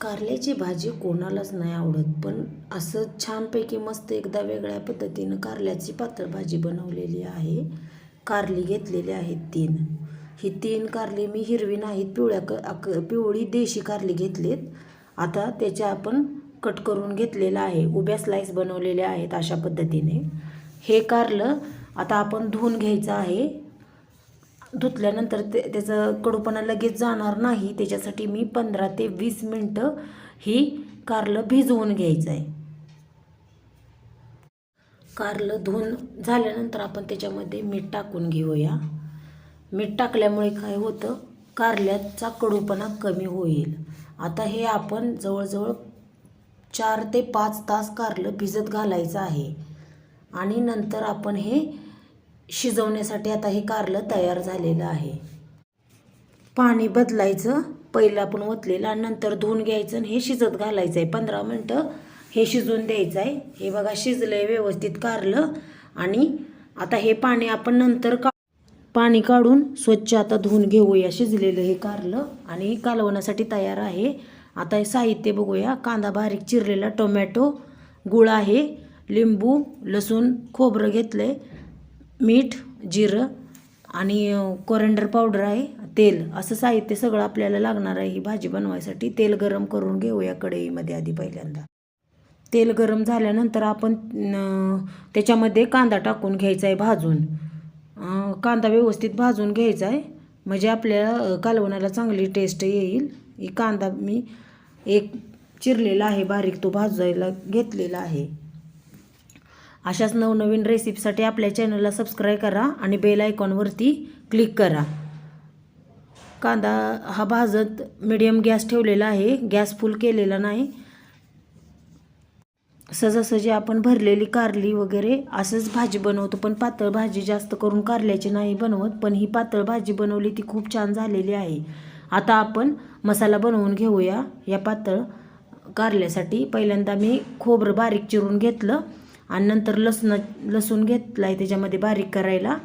कारल्याची भाजी कोणालाच नाही आवडत पण असं छानपैकी मस्त एकदा वेगळ्या पद्धतीनं कारल्याची पातळ भाजी बनवलेली आहे. कारली घेतलेली आहेत तीन. ही तीन कारली मी हिरवी नाहीत पिवळ्या क अक पिवळी देशी कारली घेतलीत. आता त्याच्या आपण कट करून घेतलेलं आहे. उभ्या स्लाईस बनवलेल्या आहेत अशा पद्धतीने. हे कारलं आता आपण धुवून घ्यायचं आहे. धुतल्यानंतर ते त्याचं कडूपणा लगेच जाणार नाही. त्याच्यासाठी मी पंधरा ते वीस मिनटं ही कारलं भिजवून घ्यायचं आहे कारलं धुवून झाल्यानंतर आपण त्याच्यामध्ये मीठ टाकून घेऊया. मीठ टाकल्यामुळे काय होतं? कारल्याचा कडूपणा कमी होईल. आता हे आपण जवळजवळ चार ते पाच तास कारलं भिजत घालायचं आहे. आणि नंतर आपण हे शिजवण्यासाठी आता हे कारलं तयार झालेलं आहे. पाणी बदलायचं पहिलं आपण ओतलेलं आणि नंतर धुवून घ्यायचं आणि हे शिजत घालायचं आहे पंधरा मिनटं हे शिजवून द्यायचं आहे हे बघा शिजलं आहे व्यवस्थित कारलं आणि आता हे पाणी आपण नंतर का पाणी काढून स्वच्छ आता धुवून घेऊया. शिजलेलं हे कारलं आणि कालवण्यासाठी तयार आहे. आता हे साहित्य बघूया. कांदा बारीक चिरलेला टोमॅटो गुळ आहे लिंबू लसूण खोबरं घेतलं आहे मीठ जिरं आणि कोरेंडर पावडर आहे तेल. असं साहित्य सगळं आपल्याला लागणार आहे ही भाजी बनवायसाठी. तेल गरम करून घेऊया कढईमध्ये आधी पहिल्यांदा. तेल गरम झाल्यानंतर आपण त्याच्यामध्ये कांदा टाकून घ्यायचा आहे भाजून. कांदा व्यवस्थित भाजून घ्यायचा आहे. म्हणजे आपल्याला कालवण्याला कालवणाला चांगली टेस्ट येईल. ही कांदा मी एक चिरलेला आहे बारीक तो भाजायला घेतलेला आहे. अशाच नवनवीन रेसिपीसाठी आपल्या चॅनलला सबस्क्राईब करा आणि बेल आयकॉनवरती क्लिक करा. कांदा हा भाजत मिडियम गॅस ठेवलेला आहे. गॅस फुल केलेला नाही. सहजासहजी आपण भरलेली कारली वगैरे असंच भाजी बनवतो पण पातळ भाजी जास्त करून कारल्याची नाही बनवत पण ही पातळ भाजी बनवली ती खूप छान झालेली आहे. आता आपण मसाला बनवून घेऊया या पातळ कारल्यासाठी. पहिल्यांदा मी खोबरं बारीक चिरून घेतलं. आणि नंतर लसण लसूण घेतला आहे त्याच्यामध्ये बारीक करायला.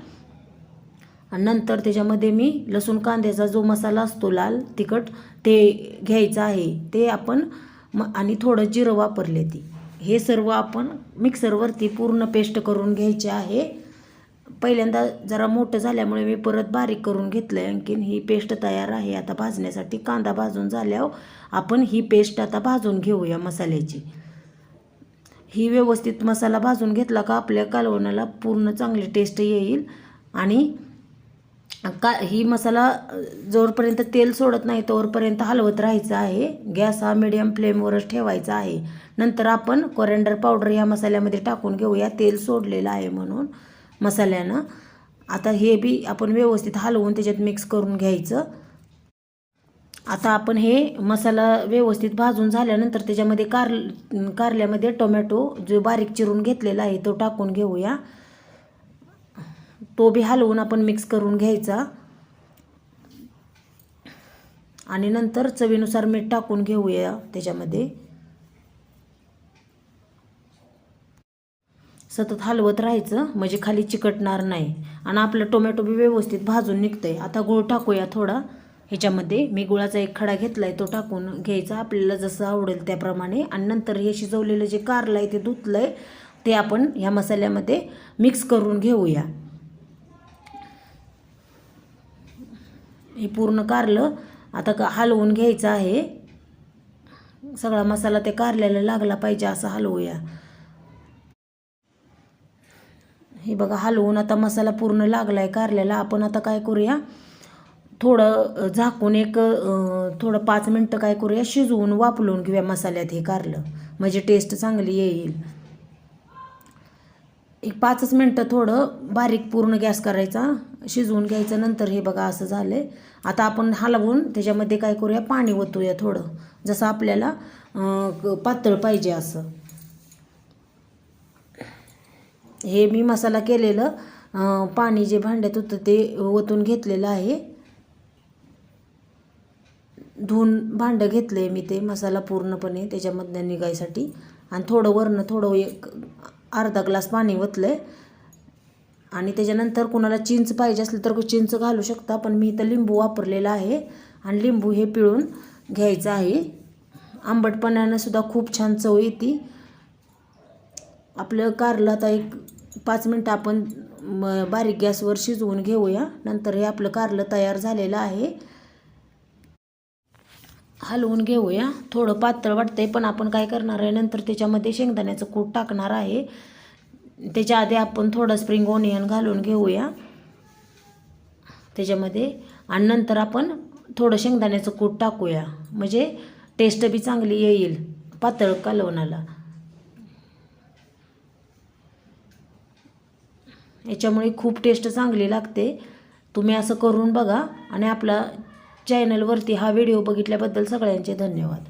आणि नंतर त्याच्यामध्ये मी लसूण कांद्याचा जो मसाला असतो लाल तिखट ते घ्यायचं आहे. ते आपण म आणि थोडं जिरं वापरले ती. हे सर्व आपण मिक्सरवरती पूर्ण पेस्ट करून घ्यायचे आहे. पहिल्यांदा जरा मोठं झाल्यामुळे मी परत बारीक करून घेतलं आहे आणखीन ही पेस्ट तयार आहे. आता भाजण्यासाठी कांदा भाजून झाल्यावर आपण ही पेस्ट आता भाजून घेऊया मसाल्याची. ही व्यवस्थित मसाला भाजून घेतला का आपल्या कालवणाला पूर्ण चांगली टेस्ट येईल. आणि का ही मसाला जोरपर्यंत तेल सोडत नाही तोवरपर्यंत हलवत राहायचं आहे. गॅस हा मिडियम फ्लेमवरच ठेवायचा आहे. नंतर आपण कोरेंडर पावडर या मसाल्यामध्ये टाकून घेऊया. तेल सोडलेलं आहे म्हणून मसाल्यानं. आता हे बी आपण व्यवस्थित हलवून त्याच्यात मिक्स करून घ्यायचं. आता आपण हे मसाला व्यवस्थित भाजून झाल्यानंतर त्याच्यामध्ये कार कारल्यामध्ये टोमॅटो जो बारीक चिरून घेतलेला आहे तो टाकून घेऊया. तो बी हलवून आपण मिक्स करून घ्यायचा. आणि नंतर चवीनुसार मीठ टाकून घेऊया त्याच्यामध्ये. सतत हलवत राहायचं म्हणजे खाली चिकटणार नाही. आणि आपलं टोमॅटो बी व्यवस्थित भाजून निघतंय. आता गूळ टाकूया थोडा. ह्याच्यामध्ये मी गुळाचा एक खडा घेतला आहे तो टाकून घ्यायचा. आपल्याला जसं आवडेल त्याप्रमाणे. आणि नंतर हे शिजवलेलं जे कारलं आहे ते धुतलं आहे ते आपण ह्या मसाल्यामध्ये मिक्स करून घेऊया. हे पूर्ण कारलं आता का हलवून घ्यायचं आहे. सगळा मसाला ते कारल्याला लागला पाहिजे असं हलवूया. हे बघा हलवून आता मसाला पूर्ण लागला आहे कारल्याला. आपण आता काय करूया? थोडं झाकून एक थोडं पाच मिनटं काय करूया शिजवून वापरून घेऊया मसाल्यात हे कारलं. म्हणजे टेस्ट चांगली येईल. एक पाचच मिनटं थोडं बारीक पूर्ण गॅस करायचा शिजवून घ्यायचं नंतर हे बघा असं झालं आहे आता आपण हलवून त्याच्यामध्ये काय करूया पाणी ओतूया थोडं. जसं आपल्याला पातळ पाहिजे असं. हे मी मसाला केलेलं पाणी जे भांड्यात होतं ते ओतून घेतलेलं आहे. धुवून भांडं घेतलं आहे मी ते मसाला पूर्णपणे त्याच्यामधनं निघायसाठी. आणि थोडं वरनं थोडं एक अर्धा ग्लास पाणी ओतलं आहे आणि त्याच्यानंतर कुणाला चिंच पाहिजे असलं तर चिंच घालू शकता पण मी इथं लिंबू वापरलेला आहे. आणि लिंबू हे पिळून घ्यायचं आहे. आंबटपणानं सुद्धा खूप छान चव येते. आपलं कारलं आता एक पाच मिनटं आपण म बारीक गॅसवर शिजवून घेऊया. नंतर हे आपलं कारलं तयार झालेलं आहे. हलवून घेऊया. थोडं पातळ वाटतंय पण आपण काय करणार आहे नंतर त्याच्यामध्ये शेंगदाण्याचं कूट टाकणार आहे. त्याच्या आधी आपण थोडं स्प्रिंग ओनियन घालून घेऊया. त्याच्यामध्ये. आणि नंतर आपण थोडं शेंगदाण्याचं कूट टाकूया. म्हणजे टेस्ट बी चांगली येईल पातळ कालवणाला. याच्यामुळे खूप टेस्ट चांगली लागते. तुम्ही असं करून बघा आणि आपला चॅनलवरती हा व्हिडिओ बघितल्याबद्दल सगळ्यांचे धन्यवाद.